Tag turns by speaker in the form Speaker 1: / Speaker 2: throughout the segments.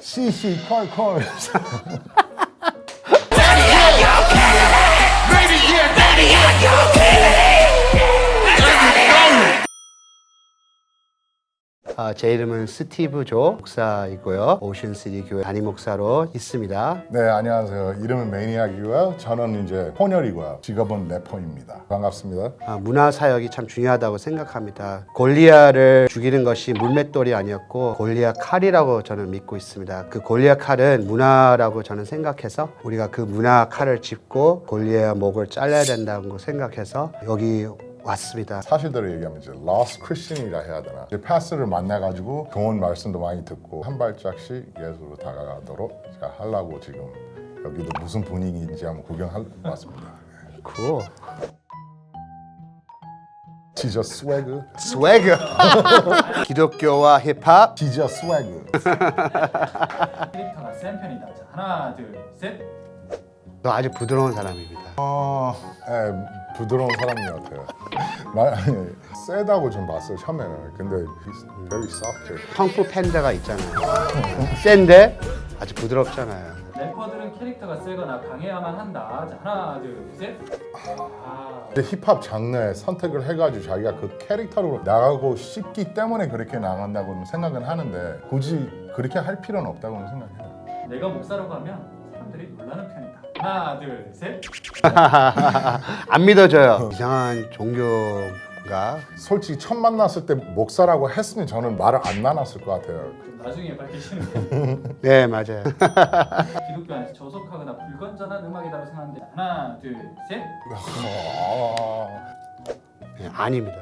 Speaker 1: CC 콜콜.
Speaker 2: 아, 제 이름은 스티브 조 목사이고요. 오션시티 교회 담임 목사로 있습니다.
Speaker 1: 네, 안녕하세요. 이름은 매니악이고요. 저는 이제 혼혈이고요. 직업은 래퍼입니다. 반갑습니다.
Speaker 2: 아, 문화 사역이 참 중요하다고 생각합니다. 골리아를 죽이는 것이 물맷돌이 아니었고 골리아 칼이라고 저는 믿고 있습니다. 그 골리아 칼은 문화라고 저는 생각해서 우리가 그 문화 칼을 짚고 골리아 목을 잘라야 된다고 생각해서 여기 왔습니다.
Speaker 1: 사실대로 얘기하면 이제 lost Christian이라 해야 되나. 이제 패스를 만나가지고 좋은 말씀도 많이 듣고 한 발짝씩 예수로 다가가도록 제가 하려고 지금 여기도 무슨 분위기인지 한번 구경하러 왔습니다.
Speaker 2: 그
Speaker 1: 지저 스웨그,
Speaker 2: 스웨그 기독교와 힙합
Speaker 1: 지저 스웨그.
Speaker 3: 캐릭터가 센 편이다. 자, 하나, 둘, 셋.
Speaker 2: 너 아주 부드러운 사람입니다.
Speaker 1: 어, 예, 부드러운 사람인 것 같아요. 말 아니, 세다고 좀 봤어요 처음에는. 근데 he's very soft.
Speaker 2: 펑프 팬더가 있잖아요. 센데 아주 부드럽잖아요.
Speaker 3: 래퍼들은 캐릭터가 세거나 강해야만 한다. 자, 하나, 둘, 셋. 아,
Speaker 1: 힙합 장르에 선택을 해가지고 자기가 그 캐릭터로 나가고 싶기 때문에 그렇게 나간다고 생각은 하는데 굳이 그렇게 할 필요는 없다고 생각해요.
Speaker 3: 내가 목사라고 하면 사람들이 놀라는 편이다. 하나, 둘, 셋.
Speaker 2: 안 믿어져요. 이상한 종교가
Speaker 1: 솔직히 처음 만났을 때 목사라고 했으면 저는 말을 안 나눴을 것 같아요.
Speaker 3: 좀 나중에 밝히시는
Speaker 2: 네 맞아요.
Speaker 3: 기독교 안에서 저속하거나 불건전한 음악이라고 생각하는데 하나, 둘, 셋.
Speaker 1: 어,
Speaker 2: 네, 아닙니다.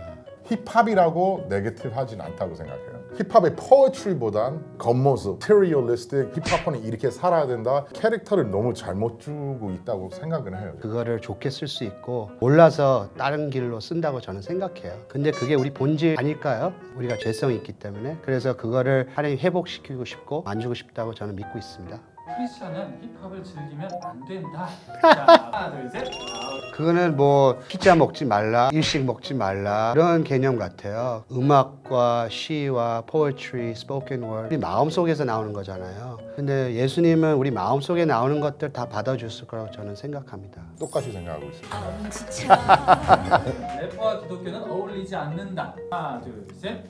Speaker 1: 힙합이라고 네게티브 하진 않다고 생각해요. 힙합의 포에트리보단 겉모습, 테리얼리스틱, 힙합은 이렇게 살아야 된다. 캐릭터를 너무 잘못 주고 있다고 생각은 해요.
Speaker 2: 그거를 좋게 쓸 수 있고 몰라서 다른 길로 쓴다고 저는 생각해요. 근데 그게 우리 본질 아닐까요? 우리가 죄성이 있기 때문에 그래서 그거를 하나님 회복시키고 싶고 만지고 싶다고 저는 믿고 있습니다.
Speaker 3: 크리스천은 힙합을 즐기면 안 된다. 자, 하나, 둘, 셋. 아,
Speaker 2: 그거는 뭐 피자 먹지 말라, 일식 먹지 말라 이런 개념 같아요. 음악과 시와 poetry, spoken word 우리 마음 속에서 나오는 거잖아요. 근데 예수님은 우리 마음 속에 나오는 것들 다 받아줬을 거라고 저는 생각합니다.
Speaker 1: 똑같이 생각하고 있습니다.
Speaker 3: 래퍼와 기독교는 어울리지 않는다. 하나, 둘, 셋.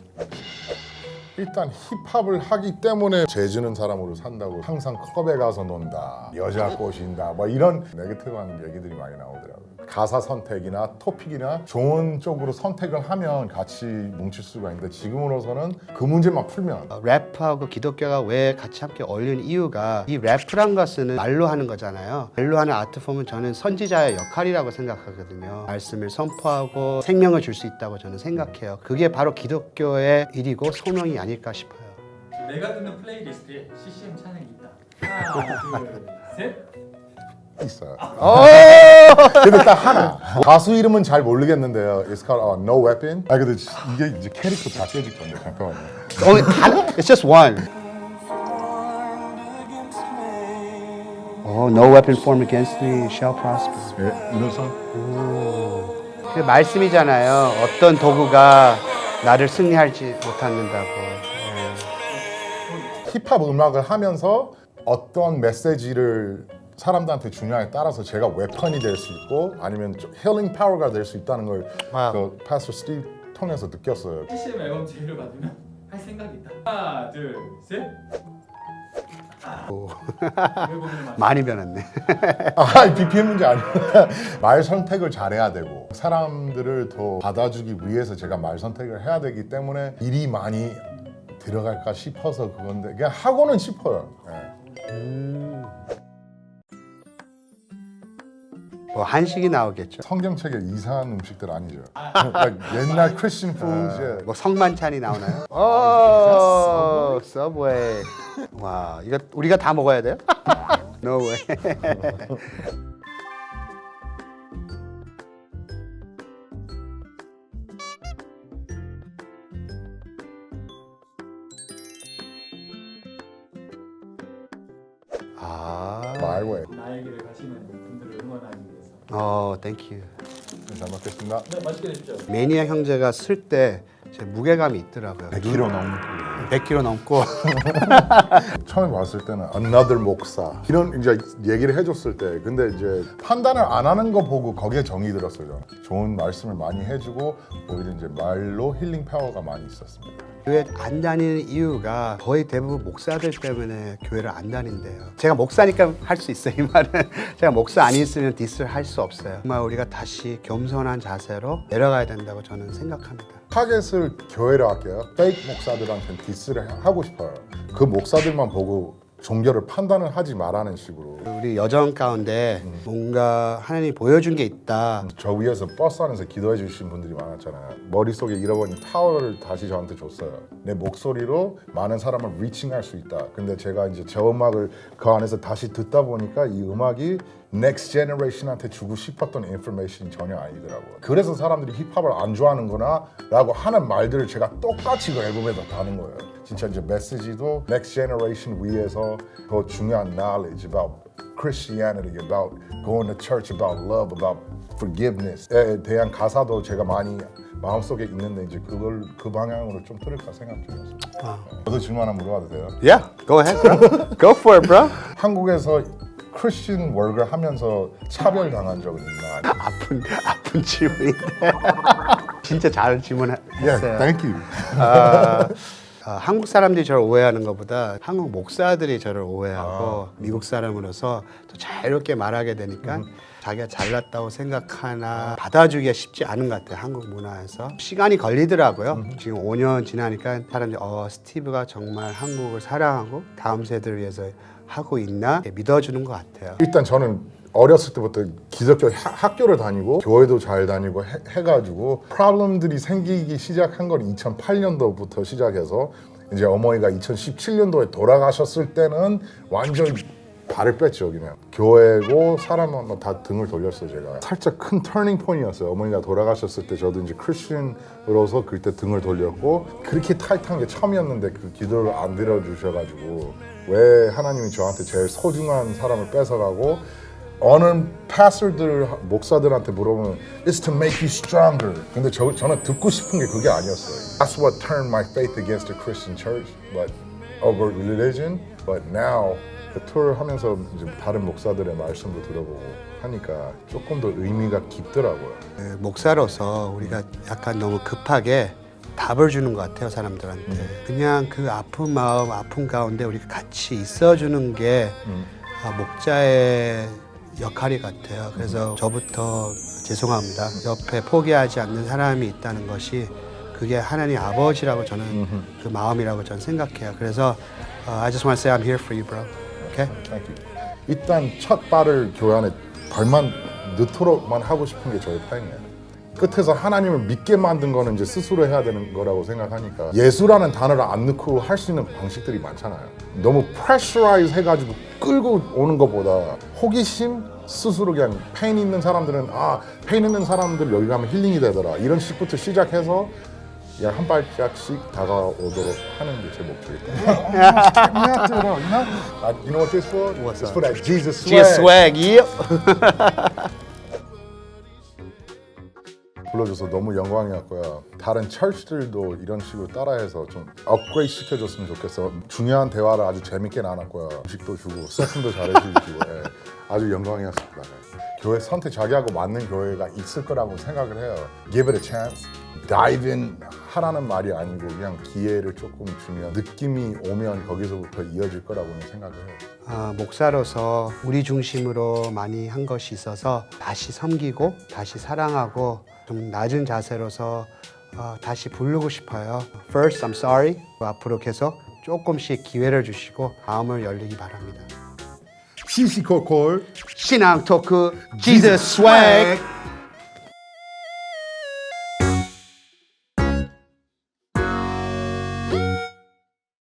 Speaker 1: 일단 힙합을 하기 때문에 재주는 사람으로 산다고 항상 클럽에 가서 논다. 여자 꼬신다. 뭐 이런 네게티브한 얘기들이 많이 나오더라고요 가사 선택이나 토픽이나 좋은 쪽으로 선택을 하면 같이 뭉칠 수가 있는데 지금으로서는 그 문제만 풀면
Speaker 2: 어, 랩하고 기독교가 왜 같이 함께 어울리는 이유가 이 랩이란 것은 말로 하는 거잖아요. 말로 하는 아트폼은 저는 선지자의 역할이라고 생각하거든요. 말씀을 선포하고 생명을 줄 수 있다고 저는 생각해요. 그게 바로 기독교의 일이고 소명이 아닐까 싶어요.
Speaker 3: 내가 듣는 플레이리스트에 CCM 찬양이 있다. 하나, 둘, 셋.
Speaker 1: 있어요
Speaker 2: 오!
Speaker 1: 근데 딱 하나 가수 이름은 잘 모르겠는데요 It's called uh, No Weapon 아 근데 이게 이제 캐릭터 다 깨질 건데 잠깐만요
Speaker 2: Only 한- It's just one. Oh, no weapon formed against me shall prosper.
Speaker 1: 예, 이런
Speaker 2: 선그 말씀이잖아요. 어떤 도구가 나를 승리할지 못한다고.
Speaker 1: 힙합 음악을 하면서 어떤 메시지를 사람들한테 중요하게 따라서 제가 웨펀이 될 수 있고 아니면 힐링 파워가 될 수 있다는 걸
Speaker 2: 와우.
Speaker 1: 그 파스터 스티브 통해서 느꼈어요.
Speaker 3: CCM 앨범 제의를 받으면 할 생각이 있다. 하나, 둘, 셋.
Speaker 2: 오. 많이 변했네.
Speaker 1: 아, BPM 문제 아니에요. 말 선택을 잘해야 되고 사람들을 더 받아주기 위해서 제가 말 선택을 해야 되기 때문에 일이 많이 들어갈까 싶어서 그건데 그냥 하고는 싶어요. 예.
Speaker 2: 뭐 한식이 나오겠죠.
Speaker 1: 성경책에 이상한 음식들 아니죠. like 옛날 크리스천 푸드
Speaker 2: 뭐 성만찬이 나오나요? 오, 서브웨이. 와, 이거 우리가 다 먹어야 돼요? No way. 아.
Speaker 3: 나의 길을 가시는 분들을 위해서
Speaker 2: 어, 땡큐.
Speaker 1: 잘 먹겠습니다.
Speaker 3: 네, 맛있게 드십시오.
Speaker 2: 매니아 형제가 쓸 때 제 무게감이 있더라고요.
Speaker 1: 100kg 넘는
Speaker 2: 100kg 넘고
Speaker 1: 처음에 봤을 때는 another 목사 이런 이제 얘기를 해줬을 때 근데 이제 판단을 안 하는 거 보고 거기에 정이 들었어요. 저는. 좋은 말씀을 많이 해주고 오히려 이제 말로 힐링 파워가 많이 있었습니다.
Speaker 2: 교회 안 다니는 이유가 거의 대부분 목사들 때문에 교회를 안 다닌대요. 제가 목사니까 할 수 있어요. 이 말은 제가 목사 아니었으면 디스를 할 수 없어요. 정말 우리가 다시 겸손한 자세로 내려가야 된다고 저는 생각합니다.
Speaker 1: 타겟을 교회로 할게요. 페이크 목사들한테 디스를 하고 싶어요. 그 목사들만 보고 종교를 판단을 하지 말라는 식으로
Speaker 2: 우리 여정 가운데 뭔가 하나님이 보여준 게 있다.
Speaker 1: 저 위에서 버스 안에서 기도해 주신 분들이 많았잖아요. 머릿속에 잃어버린 파워를 다시 저한테 줬어요. 내 목소리로 많은 사람을 리칭할 수 있다. 근데 제가 이제 저 음악을 그 안에서 다시 듣다 보니까 이 음악이 넥스트 제너레이션한테 주고 싶었던 인포메이션이 전혀 아니더라고요. 그래서 사람들이 힙합을 안 좋아하는구나 라고 하는 말들을 제가 똑같이 그 앨범에다 다는 거예요. 진짜 이제 메시지도 넥스트 제너레이션 위에서 더 중요한 knowledge about Christianity, about going to church, about love, about forgiveness에 대한 가사도 제가 많이 마음속에 있는데 이제 그걸 그 방향으로 좀 틀을까 생각 중이었습니다.
Speaker 2: 아.
Speaker 1: 저도 질문 하나 물어봐도 돼요?
Speaker 2: Yeah, go ahead, bro. Go for it, bro.
Speaker 1: 한국에서 크리스천 월을 하면서 차별 당한 적은 있나?
Speaker 2: 아픈 아픈 질문인데 진짜 잘 질문했어요.
Speaker 1: You.
Speaker 2: 아, 아, 한국 사람들이 저를 오해하는 것보다 한국 목사들이 저를 오해하고 미국 사람으로서 더 자유롭게 말하게 되니까 자기가 잘났다고 생각하나 받아주기가 쉽지 않은 것 같아요 한국 문화에서 시간이 걸리더라고요 지금 5년 지나니까 사람들이 어 스티브가 정말 한국을 사랑하고 다음 세대를 위해서 하고 있나? 믿어주는 것 같아요.
Speaker 1: 일단 저는 어렸을 때부터 기독교 하- 학교를 다니고 교회도 잘 다니고 해, 가지고 프로블럼들이 생기기 시작한 건 2008년도부터 시작해서 이제 어머니가 2017년도에 돌아가셨을 때는 완전 발을 뺐죠 그냥 교회고 사람은 다 등을 돌렸어요 제가 살짝 큰 터닝 포인트였어요 어머니가 돌아가셨을 때 저도 이제 크리스천으로서 그때 등을 돌렸고 그렇게 타이트한 게 처음이었는데 그 기도를 안 들어주셔가지고 왜 하나님이 저한테 제일 소중한 사람을 뺏어가고 어느 파스터들 목사들한테 물어보면 It's to make you stronger. 근데 저, 저는 듣고 싶은 게 그게 아니었어요. That's what turned my faith against the Christian church, but over religion. But now 그 투어를 하면서 이제 다른 목사들의 말씀도 들어보고 하니까 조금 더 의미가 깊더라고요.
Speaker 2: 그 목사로서 우리가 약간 너무 급하게 답을 주는 것 같아요 사람들한테. 그냥 그 아픈 마음 아픈 가운데 우리가 같이 있어주는 게 아, 목자의 역할이 같아요. 그래서 저부터 죄송합니다. 옆에 포기하지 않는 사람이 있다는 것이 그게 하나님 아버지라고 저는 그 마음이라고 저는 생각해요. 그래서 어, I just want to say I'm here for you bro okay?
Speaker 1: Thank you. 일단 첫 발을 교회 안에 발만 넣도록만 하고 싶은 게 저의 파행이에요. 끝에서 하나님을 믿게 만든 거는 이제 스스로 해야 되는 거라고 생각하니까 예수라는 단어를 안 넣고 할 수 있는 방식들이 많잖아요. 너무 프레셔라이즈 해가지고 끌고 오는 것보다 호기심 스스로 그냥 페인 있는 사람들은 아 페인 있는 사람들 여기 가면 힐링이 되더라 이런 식부터 시작해서 그냥 한 발짝씩 다가오도록 하는 게 제 목표입니다. you know what this for?
Speaker 2: What's
Speaker 1: it's for that Jesus swag.
Speaker 2: Cheers swag yep.
Speaker 1: 불러줘서 너무 영광이었고요. 다른 철치들도 이런 식으로 따라해서 좀 업그레이드 시켜줬으면 좋겠어. 중요한 대화를 아주 재밌게 나눴고요. 음식도 주고 세팅도 잘해주시고 예. 아주 영광이었습니다. 네. 교회 선택 자기하고 맞는 교회가 있을 거라고 생각을 해요. Give it a chance. Dive in 하라는 말이 아니고 그냥 기회를 조금 주면 느낌이 오면 거기서부터 이어질 거라고는 생각을 해요.
Speaker 2: 아, 목사로서 우리 중심으로 많이 한 것이 있어서 다시 섬기고 다시 사랑하고 좀 낮은 자세로서 어, 다시 부르고 싶어요. First, I'm sorry. 앞으로 계속 조금씩 기회를 주시고 마음을 열리기 바랍니다.
Speaker 1: 시시콜콜
Speaker 2: 신앙 토크 Jesus swag.